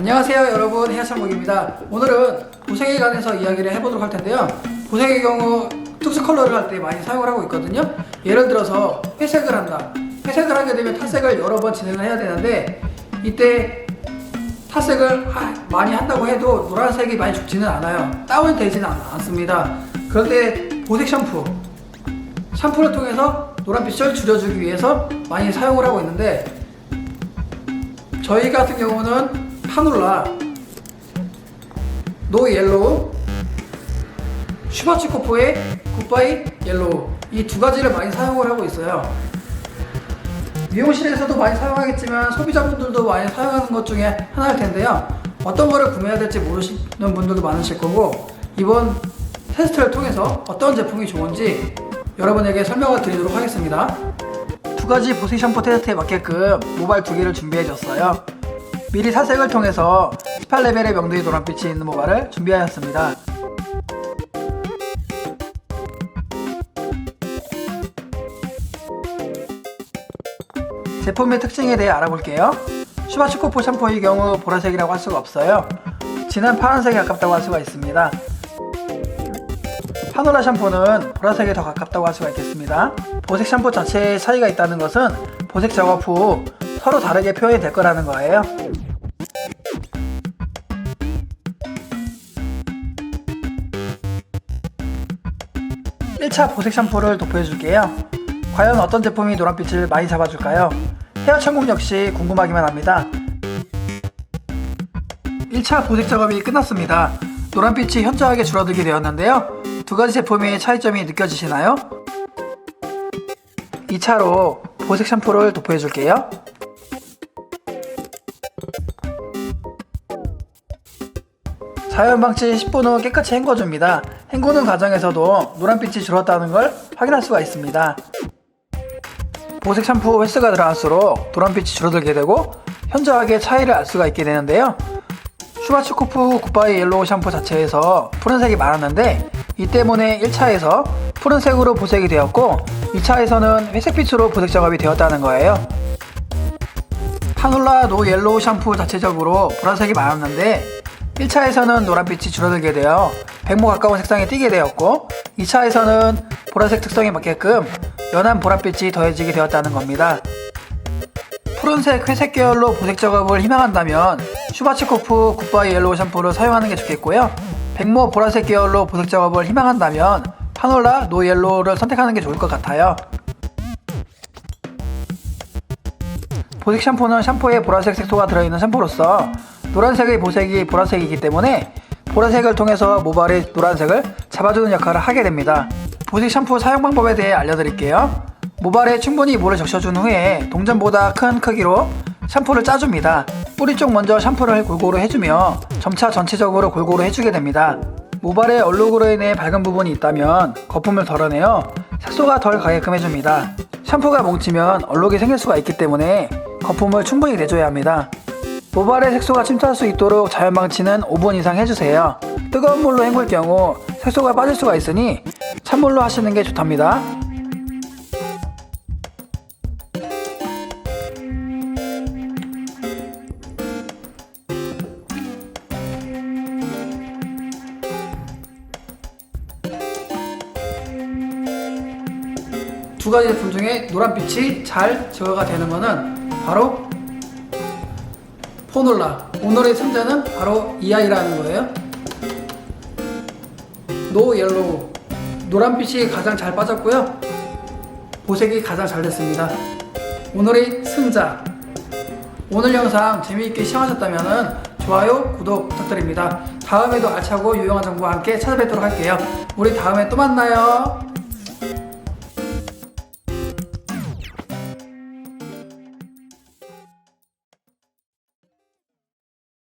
안녕하세요 여러분. 헤어창목입니다. 오늘은 보색에 관해서 이야기를 해보도록 할 텐데요. 보색의 경우 특수 컬러를 할 때 많이 사용을 하고 있거든요. 예를 들어서 회색을 한다. 회색을 하게 되면 탈색을 여러 번 진행을 해야 되는데 이때 탈색을 하- 많이 한다고 해도 노란색이 많이 죽지는 않아요. 다운되지는 않- 않습니다. 때 보색 샴푸. 샴푸를 통해서 노란빛을 줄여주기 위해서 많이 사용을 하고 있는데 저희 같은 경우는 파놀라, 노 옐로우, 슈바츠코프의 굿바이 옐로우 이 두 가지를 많이 사용을 하고 있어요. 미용실에서도 많이 사용하겠지만 소비자분들도 많이 사용하는 것 중에 하나일 텐데요. 어떤 거를 구매해야 될지 모르시는 분들도 많으실 거고 이번 테스트를 통해서 어떤 제품이 좋은지 여러분에게 설명을 드리도록 하겠습니다. 두 가지 보색 샴푸 테스트에 맞게끔 모발 두 개를 준비해 줬어요. 미리 사색을 통해서 18레벨의 명도의 노란빛이 있는 모발을 준비하였습니다. 제품의 특징에 대해 알아볼게요. 슈바츠코프 샴푸의 경우 보라색이라고 할 수가 없어요. 진한 파란색에 가깝다고 할 수가 있습니다. 파노라 샴푸는 보라색에 더 가깝다고 할 수가 있겠습니다. 보색 샴푸 자체에 차이가 있다는 것은 보색 작업 후 서로 다르게 표현이 될 거라는 거예요. (1차) 보색 샴푸를 도포해 줄게요 과연 어떤 제품이 노란빛을 많이 잡아줄까요 헤어 천국 역시 궁금하기만 합니다 1차 보색 작업이 끝났습니다. 노란빛이 현저하게 줄어들게 되었는데요. 두 가지 제품의 차이점이 느껴지시나요? 2차로 보색 샴푸를 도포해 줄게요. 자연 방치 10분 후 깨끗이 헹궈줍니다. 헹구는 과정에서도 노란빛이 줄었다는 걸 확인할 수가 있습니다. 보색 샴푸 횟수가 들어갈수록 노란빛이 줄어들게 되고 현저하게 차이를 알 수가 있게 되는데요. 슈바츠코프 굿바이 옐로우 샴푸 자체에서 푸른색이 많았는데 이 때문에 1차에서 푸른색으로 보색이 되었고 2차에서는 회색빛으로 보색 작업이 되었다는 거예요. 파놀라 노 옐로우 샴푸 자체적으로 보라색이 많았는데 1차에서는 노란빛이 줄어들게 되어 백모 가까운 색상이 띄게 되었고 2차에서는 보라색 특성에 맞게끔 연한 보랏빛이 더해지게 되었다는 겁니다. 푸른색, 회색 계열로 보색 작업을 희망한다면 슈바츠코프 굿바이 옐로우 샴푸를 사용하는 게 좋겠고요. 백모 보라색 계열로 보색 작업을 희망한다면 파놀라 노 옐로우를 선택하는 게 좋을 것 같아요. 보색 샴푸는 샴푸에 보라색 색소가 들어있는 샴푸로서 노란색의 보색이 보라색이기 때문에 보라색을 통해서 모발의 노란색을 잡아주는 역할을 하게 됩니다. 보색 샴푸 사용 방법에 대해 알려드릴게요. 모발에 충분히 물을 적셔준 후에 동전보다 큰 크기로 샴푸를 짜줍니다. 뿌리 쪽 먼저 샴푸를 골고루 해주며 점차 전체적으로 골고루 해주게 됩니다. 모발에 얼룩으로 인해 밝은 부분이 있다면 거품을 덜어내어 색소가 덜 가게끔 해줍니다. 샴푸가 뭉치면 얼룩이 생길 수가 있기 때문에 거품을 충분히 내줘야 합니다. 모발에 색소가 침투할 수 있도록 자연 방치는 5분 이상 해주세요. 뜨거운 물로 헹굴 경우 색소가 빠질 수가 있으니 찬물로 하시는 게 좋답니다. 두 가지 제품 중에 노란빛이 잘 제거가 되는 거는 바로 포놀라. 오늘의 승자는 바로 이 아이라는 거예요. 노 옐로우. 노란빛이 가장 잘 빠졌고요. 보색이 가장 잘 됐습니다. 오늘의 승자. 오늘 영상 재미있게 시청하셨다면 좋아요 구독 부탁드립니다. 다음에도 알차고 유용한 정보와 함께 찾아뵙도록 할게요. 우리 다음에 또 만나요